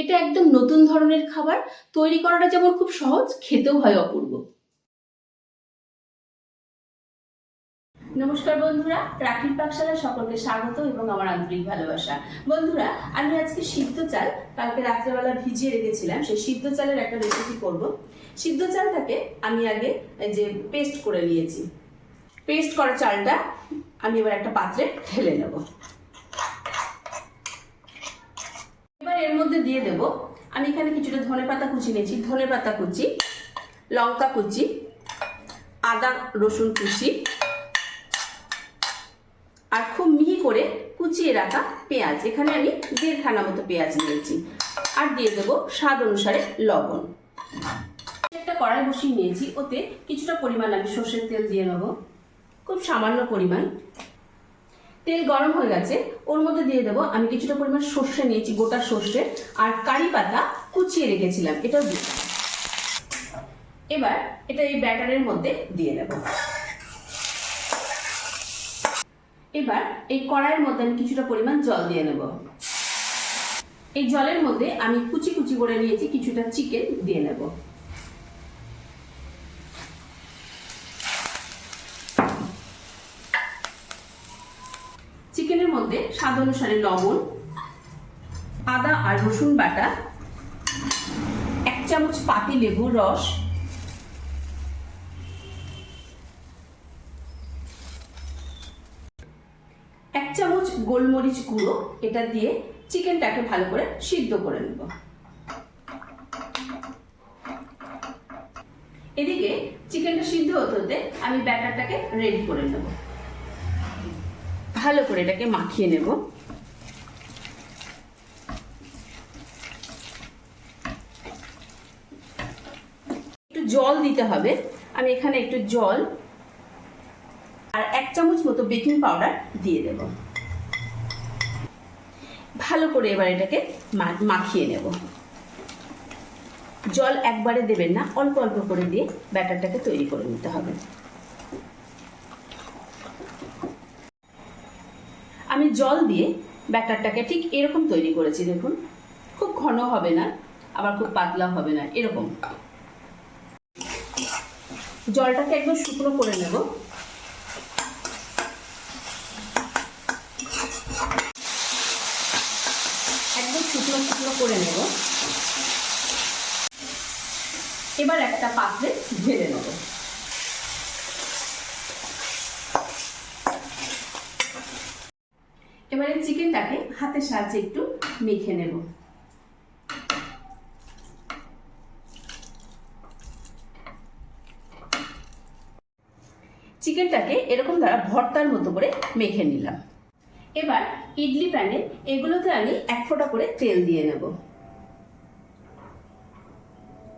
এটা একদম নতুন ধরনের খাবার। তৈরি করাটা যেমন খুব সহজ, খেতেও হয় অপূর্ব। নমস্কার বন্ধুরা রাখির পাকশালায় সকলকে স্বাগত এবং আমার আন্তরিক ভালোবাসা। বন্ধুরা, আমি আজকে সিদ্ধ চাল, কালকে রাত্রেবেলা ভিজিয়ে রেখেছিলাম, সেই সিদ্ধ চালের একটা রেসিপি করব। সিদ্ধ চালটাকে আমি আগে যে পেস্ট করে নিয়েছি। পেস্ট করা চালটা আমি এবার একটা পাত্রে ঢেলে নেব এবার এর মধ্যে দিয়ে দেব। আমি এখানে কিছুটা ধনে পাতা কুচি নিয়েছি। ধনে পাতা কুচি, লঙ্কা কুচি, আদা, রসুন কুচি, আর খুব মিহি করে কুচিয়ে রাখা পেঁয়াজ। এখানে আমি দেড়খানা মতো পেঁয়াজ নিয়েছি। আর দিয়ে দেবো স্বাদ অনুসারে লবণ। একটা কড়াই বসিয়ে নিয়েছি। ওতে কিছুটা পরিমাণ আমি সর্ষের তেল দিয়ে নেব খুব সামান্য পরিমাণ। তেল গরম হয়ে গেছে, ওর মধ্যে দিয়ে দেবো। আমি কিছুটা পরিমাণ সর্ষে নিয়েছি, গোটা সর্ষে, আর কারি পাতা কুচিয়ে রেখেছিলাম, এটাও দিয়ে এবার এটা এই ব্যাটারের মধ্যে দিয়ে দেব। এবার এই কড়াইয়ের মধ্যে আমি কিছুটা পরিমাণ জল দিয়ে নেব। এই জলের মধ্যে আমি কুচি কুচি করে নিয়েছি, কিছুটা চিকেন দিয়ে নেব চিকেনের মধ্যে স্বাদ অনুসারে লবণ, আদা আর রসুন বাটা, এক চামচ পাতি লেবুর রস, এক চামচ গোলমরিচ গুঁড়ো, এটা দিয়ে চিকেনটাকে ভালো করে সিদ্ধ করে নেব। এদিকে চিকেনটা সিদ্ধ হতে হতে আমি ব্যাটারটাকে রেডি করে নেব। ভালো করে এটাকে মাখিয়ে নেব। একটু জল দিতে হবে। আমি এখানে একটু জল আর এক চামচ মতো বেকিং পাউডার দিয়ে দেব। ভালো করে এবার এটাকে মাখিয়ে নেব। জল একবারে দেবেন না, অল্প অল্প করে দিয়ে ব্যাটারটাকে তৈরি করে নিতে হবে। আমি জল দিয়ে ব্যাটারটাকে ঠিক এরকম তৈরি করেছি, দেখুন। খুব ঘন হবে না, আবার খুব পাতলা হবে না, এরকম। জলটাকে একদম শুকনো করে নেব। একদম শুকনো শুকনো করে নেব। এবার একটা পাত্রে ঢেলে নেব এবারে চিকেনটাকে হাতের সাহায্যে একটু মেখে নেব। চিকেনটাকে এরকম দ্বারা ভর্তার মতো করে মেখে নিলাম। এবার ইডলি প্যানে এগুলোতে আমি এক ফোঁটা করে তেল দিয়ে নেব।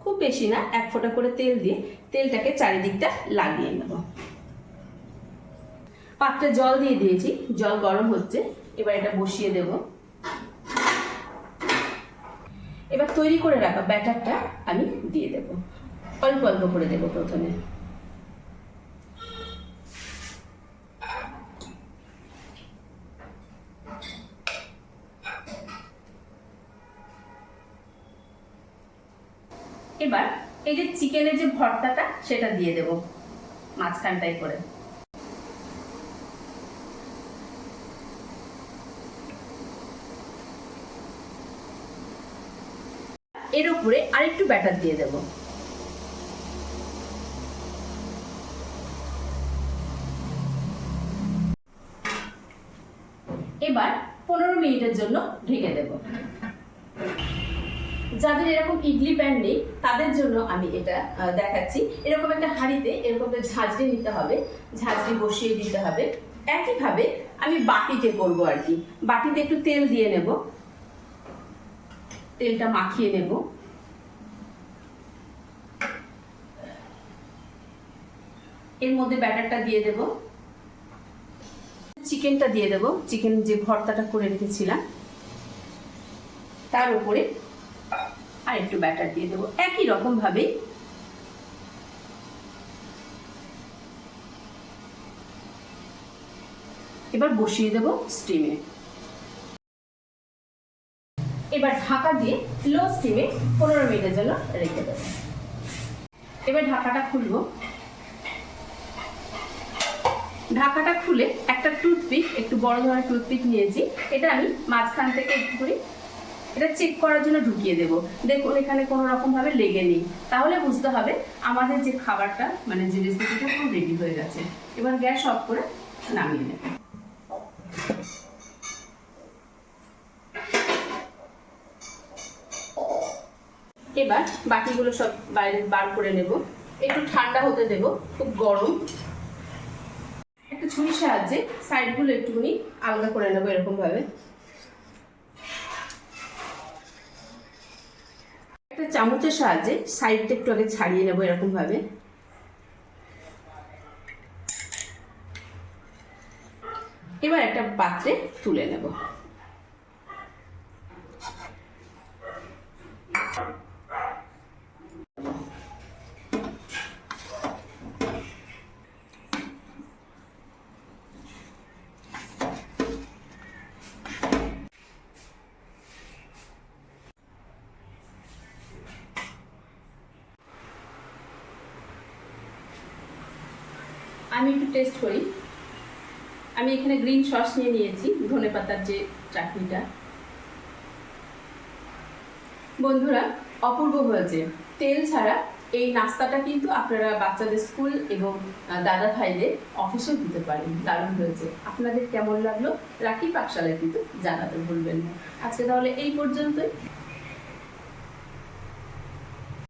খুব বেশি না, এক ফোঁটা করে তেল দিয়ে তেলটাকে চারিদিকটা লাগিয়ে নেব। পাত্রে জল দিয়ে দিয়েছি, জল গরম হচ্ছে। এবার এটা বসিয়ে দেব। এবার তৈরি করে রাখা ব্যাটারটা আমি দিয়ে দেব। অল্প অল্প করে দেব প্রথমে। এবার এই যে চিকেনের যে ভর্তাটা, সেটা দিয়ে দেব। মাঝখানটায় করে। এর উপরে আরেকটু ব্যাটার দিয়ে দেব। এবার পনেরো মিনিটের জন্য ঢেকে দেব। যাদের এরকম ইডলি প্যান নেই, তাদের জন্য আমি এটা দেখাচ্ছি। এরকম একটা হাঁড়িতে এরকম একটা ঝাঁঝরি নিতে হবে, ঝাঁঝরি বসিয়ে দিতে হবে। একইভাবে আমি বাটিতে করব আর কি। বাটিতে একটু তেল দিয়ে নেব। তেলটা মাখিয়ে নেব। এর মধ্যে ব্যাটারটা দিয়ে দেব। চিকেনটা দিয়ে দেব। চিকেন যে ভর্তাটা করে রেখেছিলাম, তার উপরে আর একটু ব্যাটার দিয়ে দেবো। একই রকম ভাবে এবার বসিয়ে দেব স্টিমে এবার ঢাকা দিয়ে লো স্টিমে পনেরো মিনিটের জন্য রেখে দেবো। এবার ঢাকাটা খুলবো। ঢাকাটা খুলে একটা টুথপিক একটু বড় ধরনের টুথপিক নিয়েছি। এটা আমি মাঝখান থেকে একটু করে এটা চেক করার জন্য ঢুকিয়ে দেব। দেখুন, এখানে কোনো রকম ভাবে লেগে নেই। তাহলে বুঝতে হবে আমাদের যে খাবারটা মানে যে রেসিপিটা পুরো রেডি হয়ে গেছে। এবার গ্যাস অফ করে নামিয়ে নেব। এবার বাকিগুলো সব বাইরে বার করে নেব। একটু ঠান্ডা হতে দেব, খুব গরম। ছুরির সাহায্যে সাইডগুলো একটুখানি আলগা করে নেব এরকমভাবে। একটা চামচের সাহায্যে সাইডটা একটু আগে ছাড়িয়ে নেব এরকমভাবে। এবার একটা পাত্রে তুলে নেব। আমি একটু টেস্ট করি। আমি এখানে গ্রিন সস নিয়ে নিয়েছি, ধনে পাতার যে চাটনিটা। বন্ধুরা, অপূর্ব হয়েছে। তেল ছাড়া এই নাস্তাটা কিন্তু আপনারা বাচ্চাদের স্কুল এবং দাদা ভাইদের অফিসেও দিতে পারেন। দারুণ হয়েছে। আপনাদের কেমন লাগল? রাখি পাকশালায় কিন্তু জানাতে ভুলবেন না। আজকে তাহলে এই পর্যন্তই।